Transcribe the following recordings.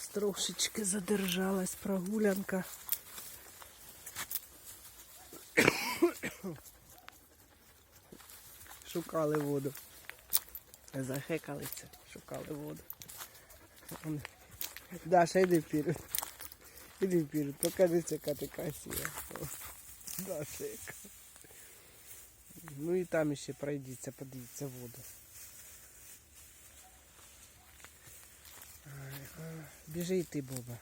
нас трошечки задержалась прогулянка. Шукали воду. Захекалися, шукали воду. Даша, йди вперед. Іди вперед, покажися, яка ти красива. Даша яка. Ну і там ще пройдіться, подивіться воду. Біжи і ти, Боба.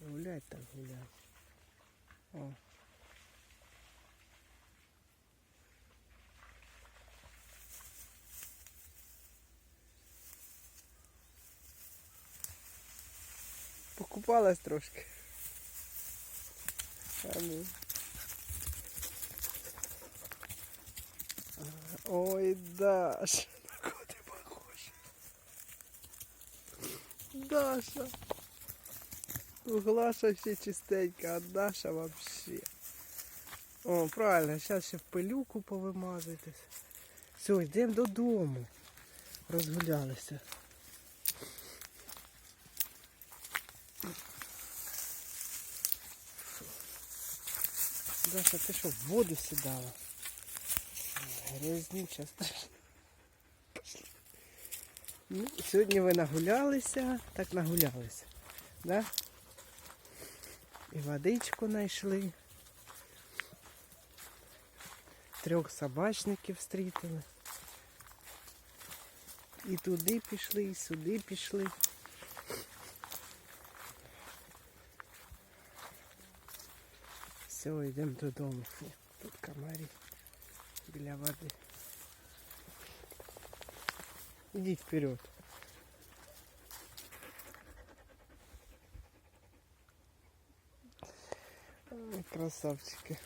Гулять так гулять. О. Покупалась трошки. А ну. Ой, Даша, Даша. Ну, Глаша ще чистенька, а Даша вообще. О, правильно, зараз ще в пилюку повимазуйтесь. Все, йдемо додому. Розгулялися. Даша, ти що, в воду сідала? Грязнюча страшно. Ну, сьогодні ви нагулялися, так нагулялися. Да? І водичку знайшли. Трьох собачників встрітили. І туди пішли, і сюди пішли. Все, йдемо додому. Тут комарі біля води. Ідіть вперед. Красавчики.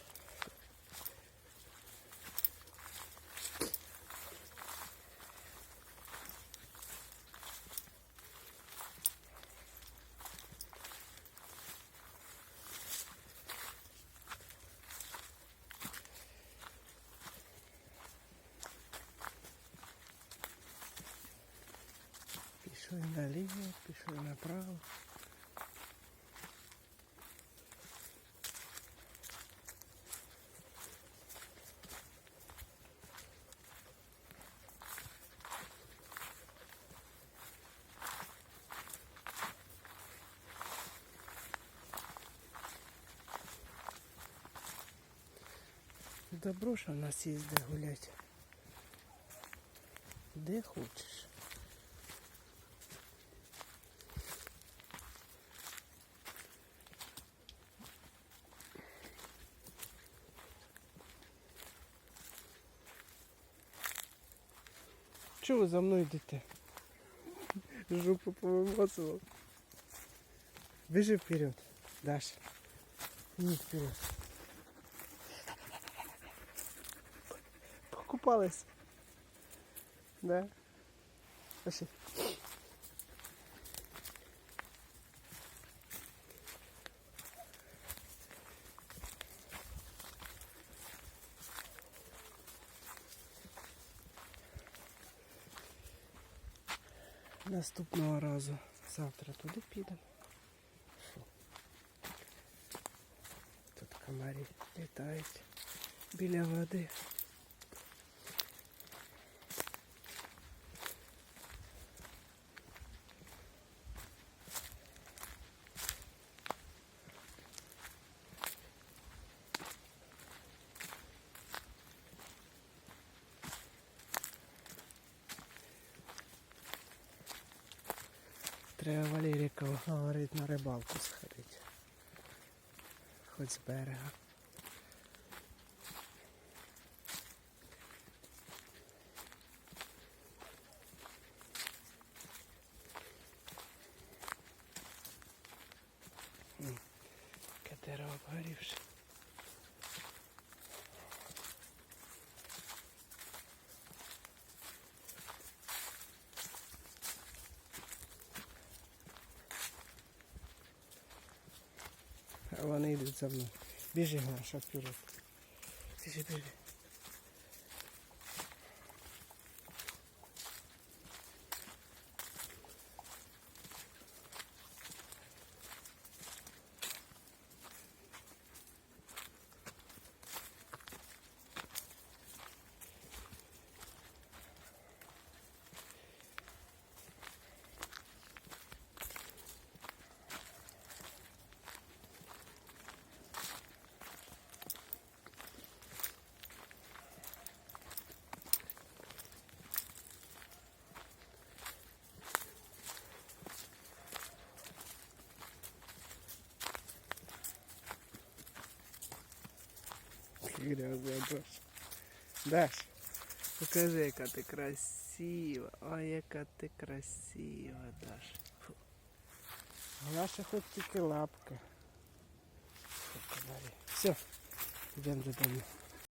Пішли наліво, пішли направо. Добро, що в нас де гулять. Де хочеш. Чого ви за мною йдете? Жопу повимазував. Біжи вперед, Даша. Ні, вперед. Покупались. Да? Пошли. Наступного разу. Завтра туди підемо. Тут комарі літають біля води. Треба Валеріка говорить на рибалку сходити. Хоч з берега. Вони йдуть за мною. Біжи, Маша, вперед. Біжи, біжи. Даш. Даш, покажи, яка ти красива. Ой, яка ти красива, Даш. Наша хоч тільки лапка. Все, йдемо додому.